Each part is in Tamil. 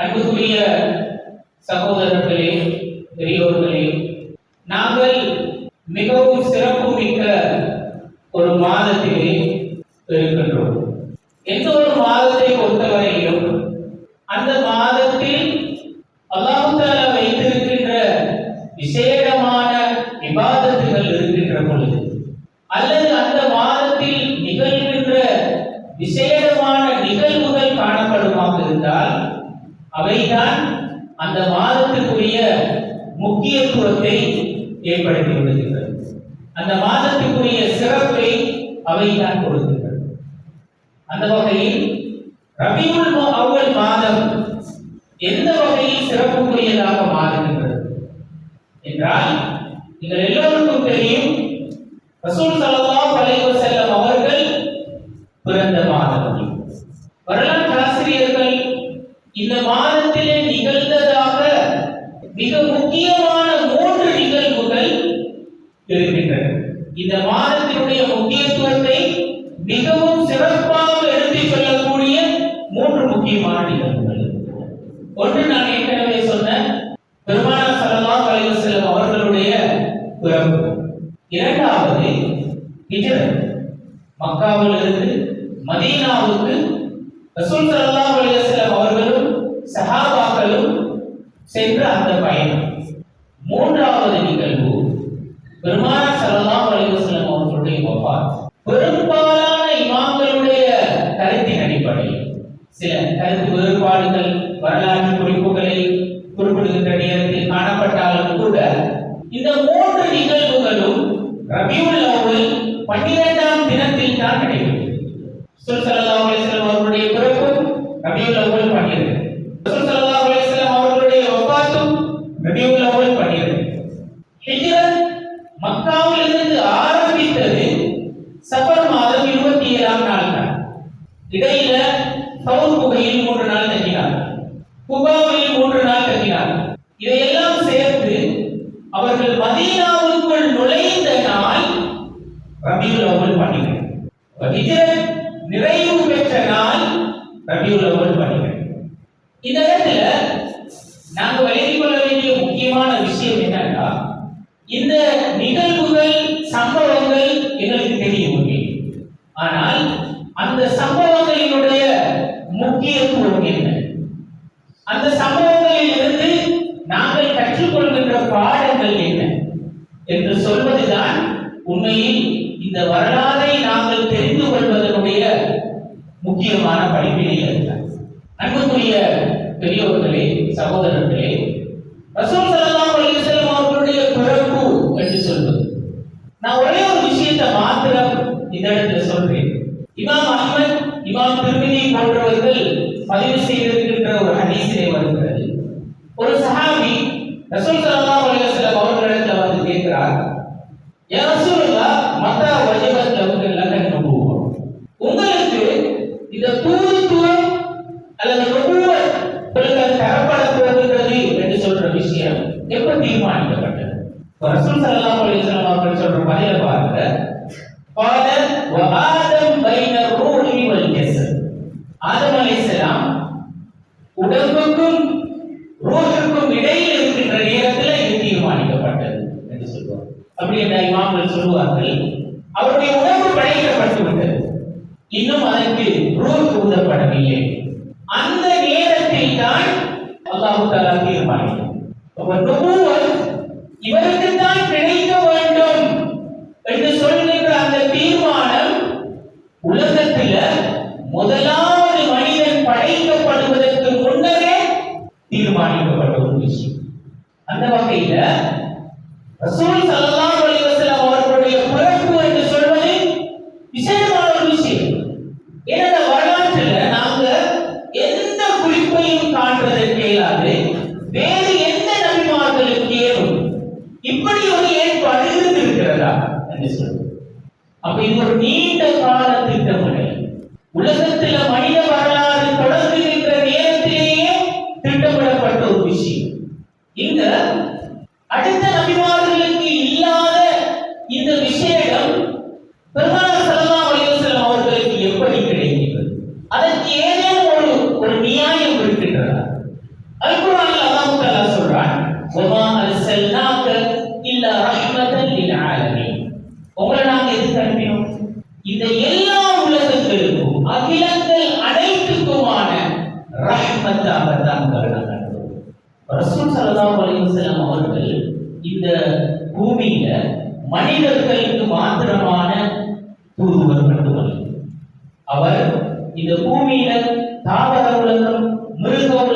அன்புக்குரிய சகோதரர்களே பெரியோர்களே நாங்கள் மிகவும் சிறப்பு மிக்க ஒரு மாதத்திலே இருக்கின்றோம் எந்த ஒரு மாதத்தை பொறுத்தவரையிலும் அந்த மாதத்தில் அல்லாஹ் தஆலா வைத்திருக்கின்ற விசேடமான விவாதத்துகள் இருக்கின்ற பொழுது அல்லது அந்த மாதத்தில் நிகழ்கின்ற விசேடமான நிகழ்வுகள் காணப்படுமாக இருந்தால் அவைதான் அந்த மாதத்துக்குரிய முக்கியத்துவத்தை ஏற்படுத்தி விடுகின்றது அந்த மாதத்துக்குரிய சிறப்பை அவைதான் கொடுக்கின்றது அந்த வகையில் ரபியுல் அவ்வல் மாதம் எந்த வகையில் சிறப்புக்குரியதாக மாறுகின்றது என்றால் நீங்கள் எல்லோருக்கும் தெரியும் ரசூல் ஸல்லல்லாஹு ஏன்னா சல்லா அலிவசலம் அவர்கள் இந்த பூமியில மனிதர்களுக்கு மாத்திரமான தூதுவர் மட்டுமல்ல. அவர் இந்த பூமியில தாவர உலகம் மிருகம்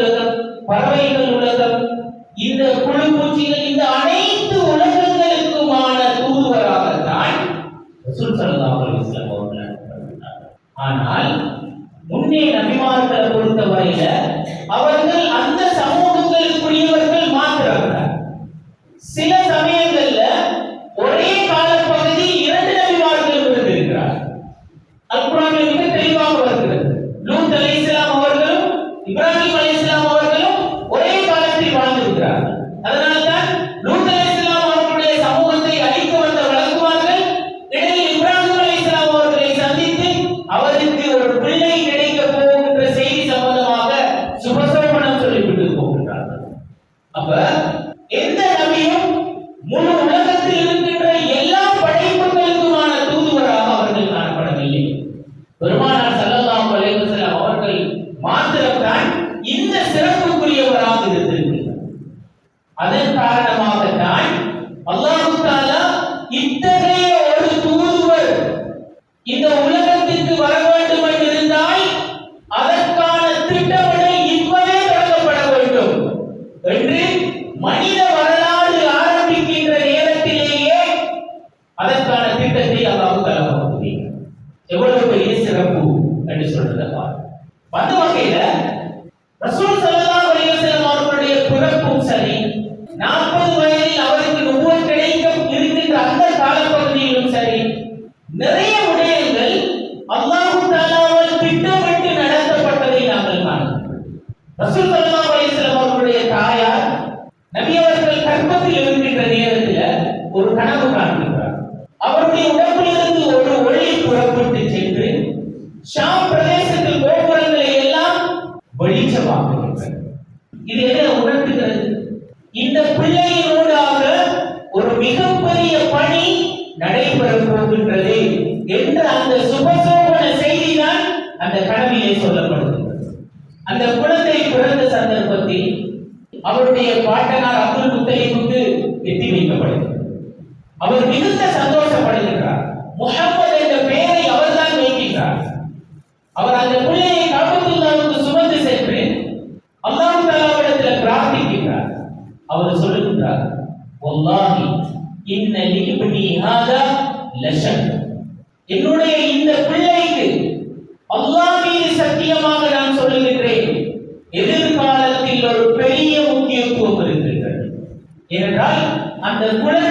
அவர் அந்த பிள்ளையை காபத்துள்ளாவுக்கு சுமந்து சென்று அல்லாஹ் தாலாவிடத்தில் பிரார்த்திக்கின்றார். அவர் சொல்லுகின்றார் ஒல்லாஹி இன்ன லிபனி ஹாதா லஷன் என்னுடைய இந்த பிள்ளைக்கு அல்லாஹ் மீது சத்தியமாக நான் சொல்லுகின்றேன். எதிர்காலத்தில் ஒரு பெரிய முக்கியத்துவம் இருக்கின்றது ஏனென்றால் அந்த குழந்தை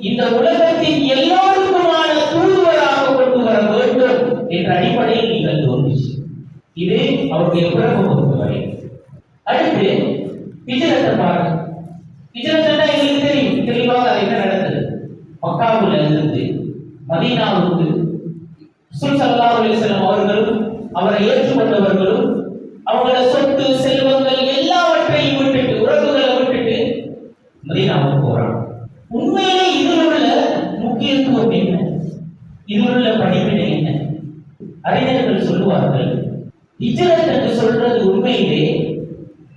இந்த உலகத்தின் எல்லோருக்குமான தூதுவராக கொண்டு வர வேண்டும் என்ற அடிப்படையில் நீங்கள் தோன்றிச்சு இது அவருடைய பிறப்பு பொறுத்தவரை. அடுத்து விஜயத்தை பாருங்க. விஜயத்தை எங்களுக்கு தெரியும். தெளிவாக அது என்ன நடந்தது? மக்காவில் இருந்து மதீனாவுக்கு சுல்சல்லா அலிசலம் அவர்களும் அவரை ஏற்றுக்கொண்டவர்களும் அவங்களோட சொத்து உண்மையிலே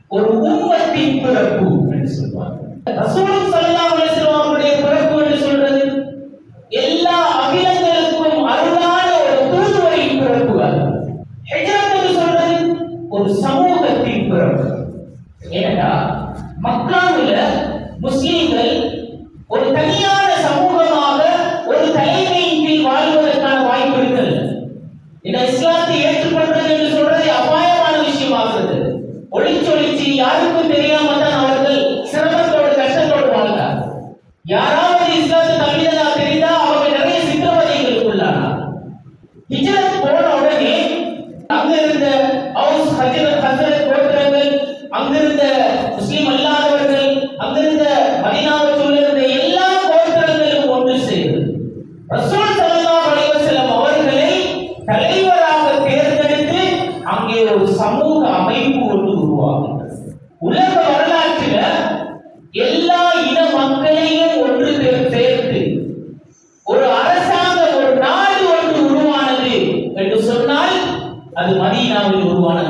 ஒரு உம்மத்தின் பிறப்பு என்று சொல்வார் ரசூலும் சல்லா அலிஸ்லாம் அவருடைய பிறப்பு என்று சொல்றது? எல்லா அகிலங்களுக்கும் அருளான ஒரு தூதுவரின் பிறப்பு ஹெஜரத் என்று சொல்றது ஒரு சமூகத்தின் பிறப்பு. ஏனென்றால் மக்காவில் முஸ்லீம்கள் ஒரு தனியார் நாளில் உருவான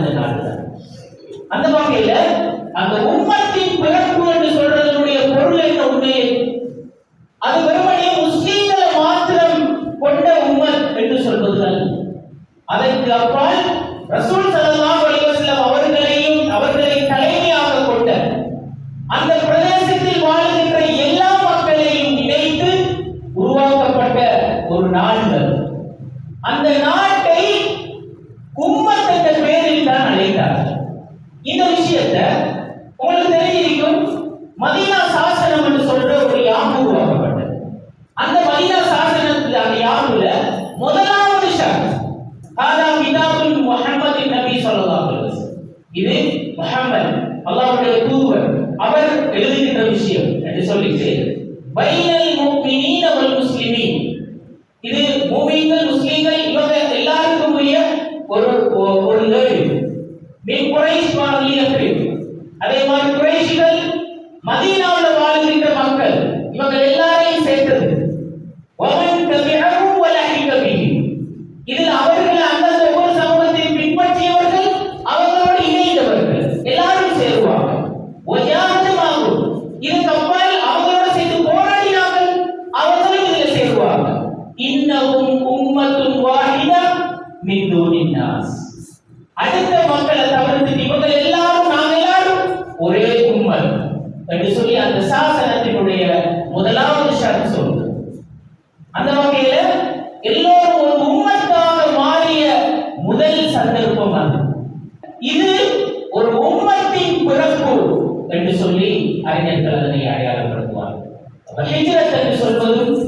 அல்லாஹ்வுடைய தூதர் அவர் எழுதுகின்ற விஷயம் என்று சொல்லிட்டு பைன அந்த வகையில எல்லோரும் ஒரு உண்மைக்காக மாறிய முதல் சந்தர்ப்பம் அது. இது ஒரு உண்மைத்தின் பிறப்பு என்று சொல்லி அறிஞர்கள் அதனை அடையாளப்படுத்துவார்கள். என்று சொல்வதும்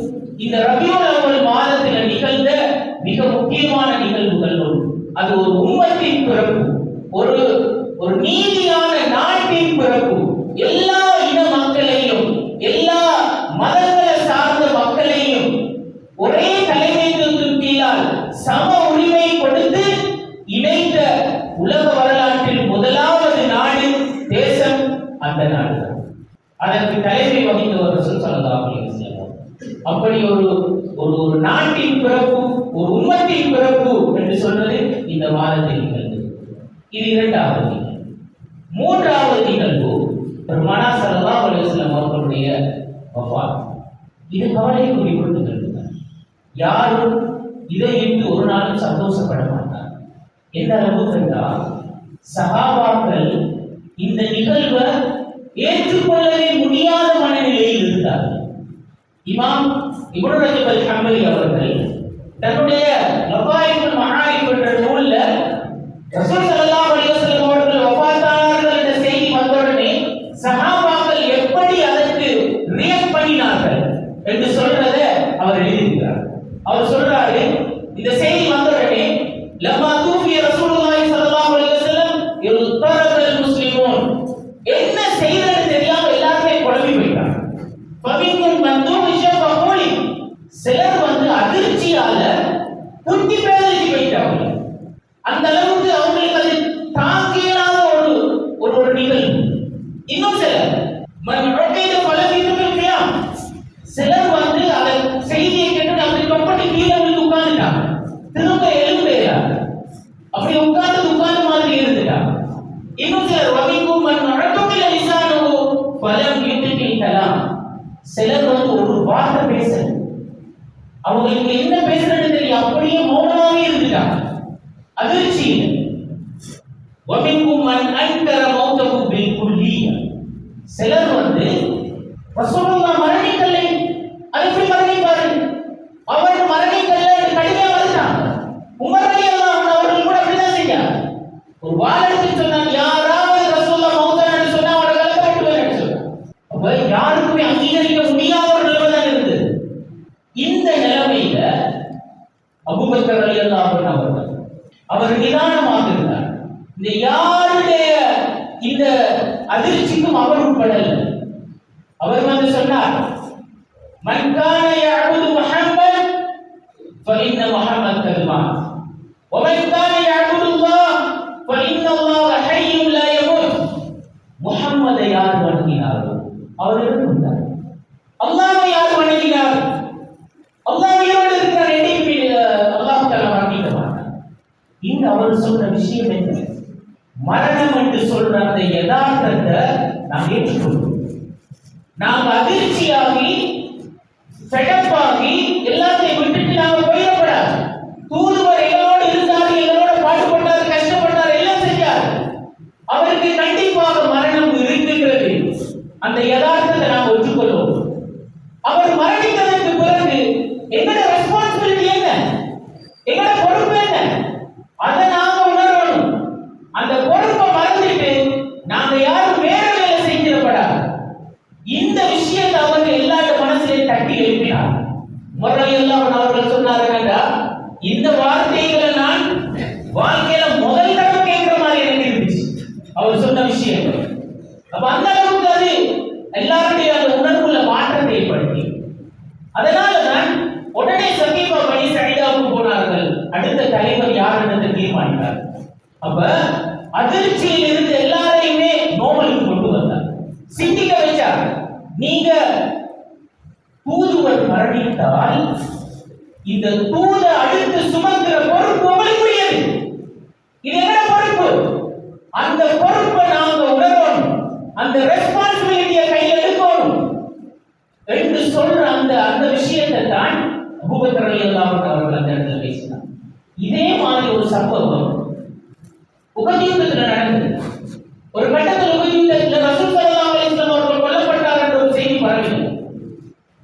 மூன்றாவது நிகழ்வு பெருமானா சல்லா அலுவலம் அவர்களுடைய வஃபாத். இது கவலைக்குரிய கொண்டு யாரும் இதை இன்று ஒரு நாளும் சந்தோஷப்பட மாட்டார். எந்த அளவுக்கு என்றால் சகாபாக்கள் இந்த நிகழ்வை ஏற்றுக்கொள்ளவே முடியாத மனநிலையில் இருந்தார் இமாம் இவருடைய ஹம்பலி அவர்கள் தன்னுடைய லபாயிபுல் மகாயிப் என்ற நூலில் ரசூல் அதிர்ச்சியால குட்டி பேரழிஞ்சு போயிட்டாங்க. அந்த அளவு சிந்திக்க வச்சார் நீங்க தூதுவர் மரணித்தால் இந்த தூத அழுத்து சுமக்கிற பொறுப்பு உங்களுக்குரியது. இது என்ன பொறுப்பு? அந்த பொறுப்பை நாங்க உணரணும். அந்த ரெஸ்பான்சிபிலிட்டியை கையில் எடுக்கணும் என்று சொல்ற அந்த அந்த விஷயத்தை தான் அபூபக்கரை இல்லாமல் அவர்கள் அந்த இடத்துல பேசினார். இதே மாதிரி ஒரு சம்பவம் உபதீபத்தில் நடந்தது. ஒரு கட்டத்தில்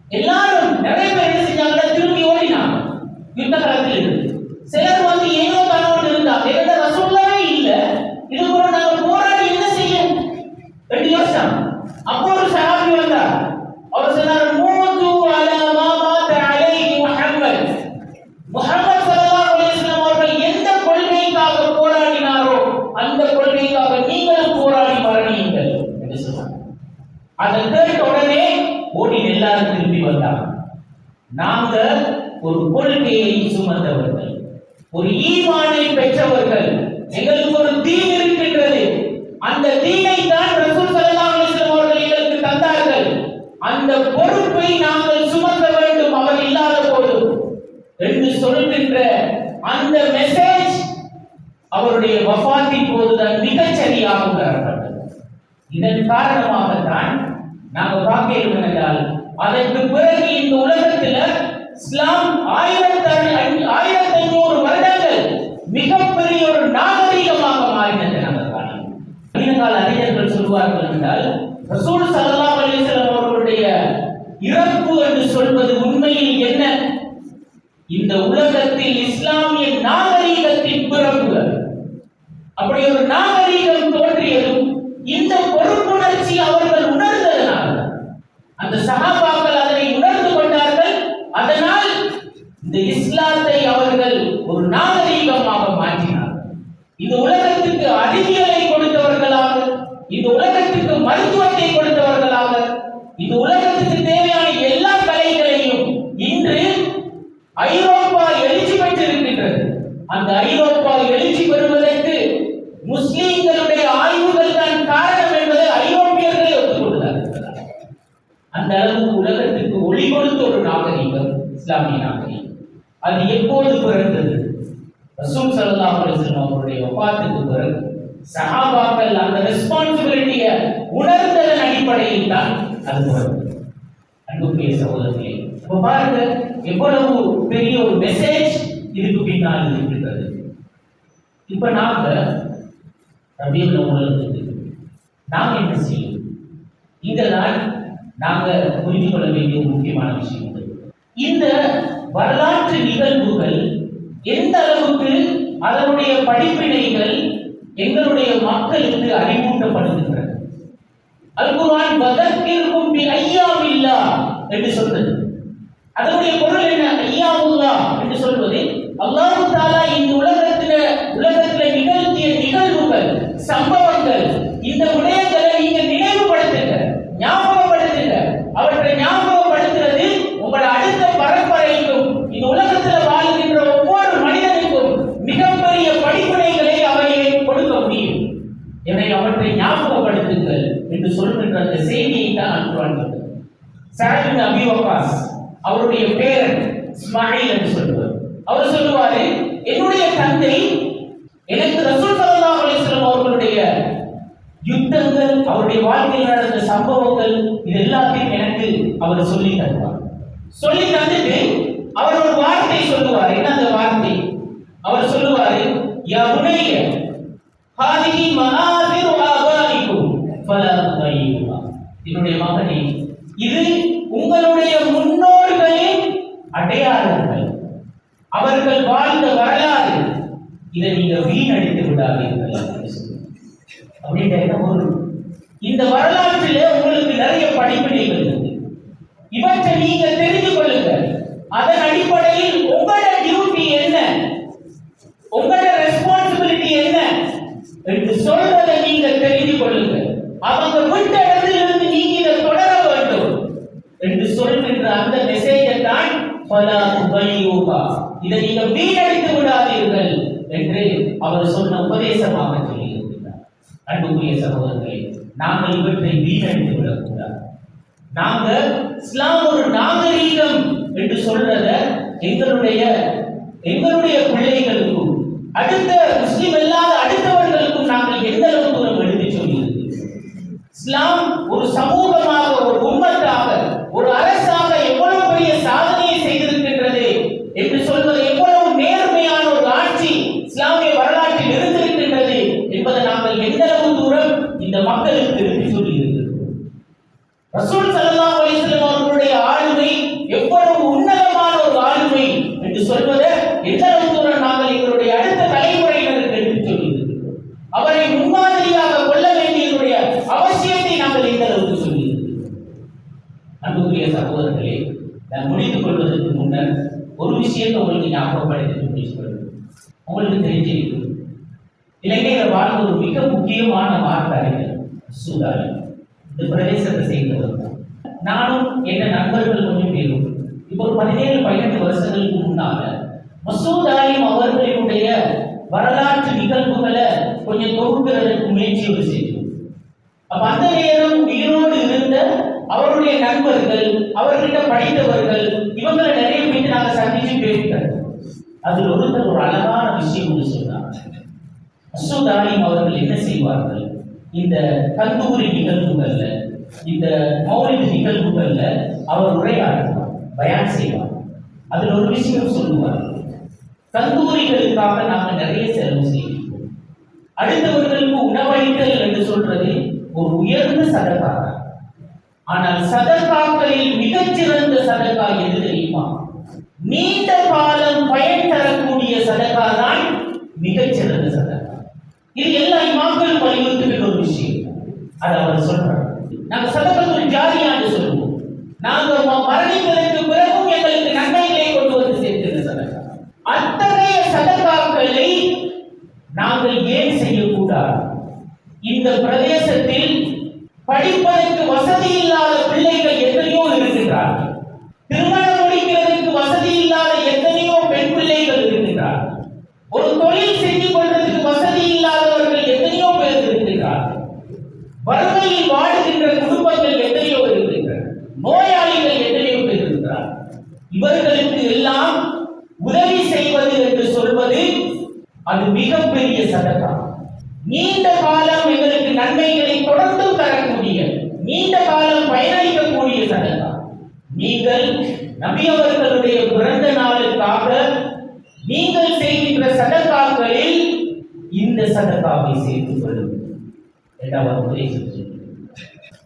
எல்லாரும் நிறைய ஒரு கொள்கையை சுமந்தவர்கள். ஒரு ஈவ ரசூல் சல்லா அலிசலம் அவர்களுடைய இறப்பு என்று சொல்வது உண்மையில் என்ன? இந்த உலகத்தில் இஸ்லாமிய நாகரீகத்தின் பிறப்பு. அப்படி ஒரு நாகரீக ரசூல் ஸல்லல்லாஹு அலைஹி வஸல்லம் அவருடைய வஃபாத்துக்கு பிறகு சஹாபாக்கள் அந்த ரெஸ்பான்சிபிலிட்டியை உணர்ந்ததன் அடிப்படையில் தான் அது வரும் அன்புக்குரிய சகோதரர்களே இப்போ பாருங்க எவ்வளவு பெரிய ஒரு மெசேஜ் இதுக்கு பின்னால் இருக்கிறது இப்ப நாம ரபியல் உலகத்துக்கு நாம் என்ன செய்யும் இங்க தான் நாங்க புரிந்து கொள்ள வேண்டிய முக்கியமான விஷயம் இந்த வரலாற்று நிகழ்வுகள் எந்த அளவுக்கு அதனுடைய படிப்பினைகள் எங்களுடைய மக்களுக்கு அறிவூட்டப்படுகின்றன. அல்குர்ஆன் பதற்கிற்கும் ஐயாவில்லா என்று சொல்றது அதனுடைய பொருள் என்ன? ஐயாவுல்லா என்று சொல்வது. அல்லாஹு தாலா இந்த உலகத்துல உலகத்துல நிகழ்த்திய நிகழ்வுகள் சம்பவங்கள் இந்த விடயங்களை நீங்க நினைவுபடுத்துங்க ஞாபகப்படுத்துங்க அவற்றை ஞாபகப்படுத்துறது உங்களோட அடுத்த பரம்பரைக்கும் இந்த உலகத்துல வாழ்கின்ற ஒவ்வொரு மனிதனுக்கும் மிகப்பெரிய படிப்பினைகளை அவையை கொடுக்க முடியும் என்னை அவற்றை ஞாபகப்படுத்துங்கள் என்று சொல்கின்ற அந்த செய்தியை தான் அனுப்புவார்கள் சாஹிப் அபி வக்காஸ் அவருடைய பேரன் இஸ்மாயில் என்று சொல்லுவார் அவர் சொல்லுவாரு என்னுடைய தந்தை எனக்கு ரசூல் ஸல்லல்லாஹு அலைஹி வஸல்லம் அவர்களுடைய யுத்தங்கள் அவருடைய வாழ்க்கையில் நடந்த சம்பவங்கள் இது எல்லாத்தையும் எனக்கு அவர் சொல்லி தருவார் சொல்லி தந்துட்டு அவர் ஒரு வார்த்தை சொல்லுவார் என்ன அந்த வார்த்தை அவர் சொல்லுவாரு யா புனைய ஹாதிஹி மனாசிரு ஆபாயிக்கும் ஃபலா துதையுஹா என்னுடைய மகனே இது உங்களுடைய முன்னோர்களின் அடையாளங்கள் அவர்கள் வாழ்ந்த வரலாறு இதை நீங்க வீணடித்து விடாதீர்கள் அப்படின்னு அப்படின்ற என்ன பொருள்? இந்த வரலாற்றிலே உங்களுக்கு நிறைய படிப்பினைகள் இருக்கு. இவற்றை நீங்க தெரிந்து கொள்ளுங்கள். அதன் அடிப்படையில் உங்களோட டியூட்டி என்ன? உங்களோட ரெஸ்பான்சிபிலிட்டி என்ன? என்று சொல்றதை நீங்க தெரிந்து கொள்ளுங்கள். அவங்க விட்ட இடத்திலிருந்து நீங்க இதை தொடர வேண்டும் என்று சொல்கின்ற அந்த மெசேஜை தான் பல உபயோகா. இதை நீங்க வீணடித்து விடாதீர்கள். என்று அவர் சொன்ன உபதேசமாக சொல்லியிருக்கிறார் அன்புக்குரிய சகோதரர்களே நாங்கள் இவற்றை வீணடித்து விடக்கூடாது நாங்க இஸ்லாம் ஒரு நாகரீகம் என்று சொல்றத எங்களுடைய எங்களுடைய பிள்ளைகளுக்கும் அடுத்த முஸ்லிம் இல்லாத அடுத்தவர்களுக்கும் நாங்கள் எந்த அளவு தூரம் எடுத்து சொல்லியிருக்கிறோம்? இஸ்லாம் ஒரு சமூகமாக ஒரு அரசாக எவ்வளவு பெரிய சாதனையை செய்திருக்கின்றது என்று சொல்வது எவ்வளவு நேர்மையான ஒரு ஆட்சி இஸ்லாமிய வரலாற்றில் இருந்திருக்கின்றது என்பதை நாங்கள் எந்த அளவு தூரம் இந்த மக்களுக்கு எடுத்து சொல்லியிருக்கிறோம் ரசூல் ஸல்லல்லாஹு அலைஹி வஸல்லம் அவர்களுடைய ஆளுமை எவ்வளவு உன்னதமான ஒரு ஆளுமை என்று சொல்வதை எந்த அளவு தூரம் நாங்கள் எங்களுடைய அடுத்த தலைமுறையினருக்கு எடுத்து சொல்லியிருக்கிறோம் அவரை முன்மாதிரியாக கொள்ள வேண்டியதுடைய அவசியத்தை நாங்கள் எந்த அளவுக்கு சொல்லியிருக்கிறோம் அன்புக்குரிய சகோதரர்களே நான் முடித்துக் கொள்வதற்கு முன்னர் ஒரு விஷயத்தை உங்களுக்கு ஞாபகப்படுத்தி முடிச்சுக்கொள்ளும் உங்களுக்கு தெரிஞ்சிருக்கும் இலங்கையில் வாழ்ந்த ஒரு மிக முக்கியமான மார்க்க அறிஞர் சூதாரி இந்த பிரதேசத்தை சேர்ந்தவர் தான் நானும் என் நண்பர்கள் கொஞ்சம் பேரும் இப்போ ஒரு பதினேழு பதினெட்டு வருஷங்களுக்கு முன்னால மசூத் அலிம் அவர்களினுடைய வரலாற்று நிகழ்வுகளை கொஞ்சம் தொகுக்கிறதுக்கு முயற்சியோடு செய்யும் அப்ப அந்த நேரம் உயிரோடு இருந்த அவருடைய நண்பர்கள் அவர்கிட்ட படித்தவர்கள் இவங்களை நிறைய பேர் நாங்க சந்திச்சு பேசிட்டோம். அதில் ஒருத்தர் ஒரு அழகான விஷயம் ஒன்று சொன்னார் மசூத் அவர்கள் என்ன செய்வார்கள்? இந்த கந்தூரி நிகழ்வுகள்ல இந்த மௌலிக நிகழ்வுகள்ல அவர் உரையாடுவார் பயான் செய்வார். அதில் ஒரு விஷயம் சொல்லுவார். கந்தூரிகளுக்காக நாங்கள் நிறைய செலவு செய்வோம். அடுத்தவர்களுக்கு உணவளித்தல் என்று சொல்றது ஒரு உயர்ந்த சதக்கா ஆனால் சதக்காக்களில் மிகச்சிறந்த சதக்கா எது தெரியுமா? நீண்ட காலம் பயன் தரக்கூடிய சதக்கா தான் மிகச்சிறந்த சதக்கா இது எல்லா இமாக்களும் வலியுறுத்துகின்ற ஒரு விஷயம். அது அவர் சொல்றார். நாங்கள் சதக்கத்தில் ஜாரியான்னு சொல்லுவோம். நாங்கள் ம- மரணிப்பதற்கு பிறகும் எங்களுக்கு நன்மைகளை கொண்டு வந்து சேர்க்கிற சதக்கா அத்தகைய சதக்காக்களை நாங்கள் ஏன் செய்யக்கூடாது இந்த பிரதேசத்தில் படிப்பதற்கு வசதி இல்லாத பிள்ளைகள் எத்தனையோ இருக்கின்றார்கள் திருமணம் முடிக்கிறதுக்கு வசதி இல்லாத எத்தனையோ பெண் பிள்ளைகள் இருக்கின்றார்கள் ஒரு தொழில் செஞ்சு கொள்றதுக்கு வசதி இல்லாதவர்கள் எத்தனையோ பேர் இருக்கின்றார்கள் வறுமையில் வாடுகின்ற குடும்பங்கள் எத்தனையோ இருக்கின்றன நோயாளிகள் எத்தனையோ பேர் இருக்கிறார்கள் இவர்களுக்கு எல்லாம் உதவி செய்வது என்று சொல்வது அது மிகப்பெரிய சதக்கா நீண்ட காலம் எங்களுக்கு நன்மைகளை தொடர்ந்தும் தரக்கூடிய நீண்ட காலம் பயனளிக்கக்கூடிய சதக்கா நீங்கள் நபி அவர்களுடைய பிறந்த நாளுக்காக நீங்கள் செய்கின்ற சதக்காக்களில் இந்த சதக்காவை சேர்த்துக் கொள்ளுங்கள் இரண்டாவது முறை சொல்கிறேன்.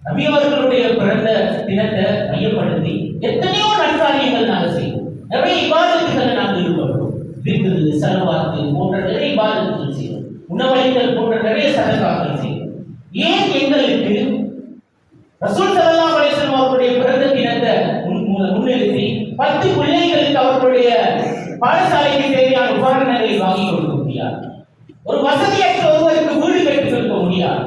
நபி அவர்களுடைய பிறந்த தினத்தை மையப்படுத்தி எத்தனையோ நற்காரியங்கள் நாங்கள் செய்வோம். நிறைய இபாதத்துகளை நாங்கள் ஈடுபடுவோம். விருது செலவாத்து போன்ற நிறைய இபாதத்துகள் செய்வோம். உணவளித்தல் போன்ற நிறைய சதக்காக்கள் செய்வோம். ஏன் எங்களுக்கு ரசூல் ஸல்லல்லாஹு அலைஹி அவர்களுடைய பிறந்த தினத்தை முன்னிறுத்தி பத்து பிள்ளைகளுக்கு அவர்களுடைய பாடசாலைக்கு தேவையான உபகரணங்களை வாங்கி கொடுக்க முடியாது? ஒரு வசதியற்ற ஒருவருக்கு வீடு கட்டி கொடுக்க முடியாது.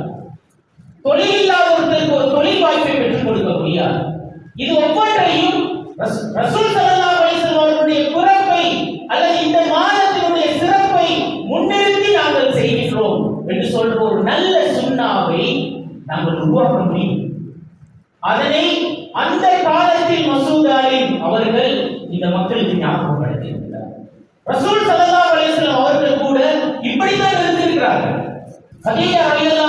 தொழில் இல்லாத ஒருத்தருக்கு ஒரு தொழில் வாய்ப்பை பெற்றுக் கொடுக்க முடியாது. இது ஒவ்வொன்றையும் ரசூல் சல்லா அலைஹி அவர்களுடைய பிறப்பை அல்லது இந்த மாதத்தினுடைய சிறப்பை முன்னிறுத்தி நாங்கள் செய்கின்றோம் என்று சொல்ற ஒரு நல்ல சுண்ணாவை நாங்கள் உருவாக்க முடியும். அதனை அந்த காலத்தில் மசூத் அலிம் அவர்கள் இந்த மக்களுக்கு ஞாபகப்படுத்தியிருக்கிறார் ரசூல் Hadith yang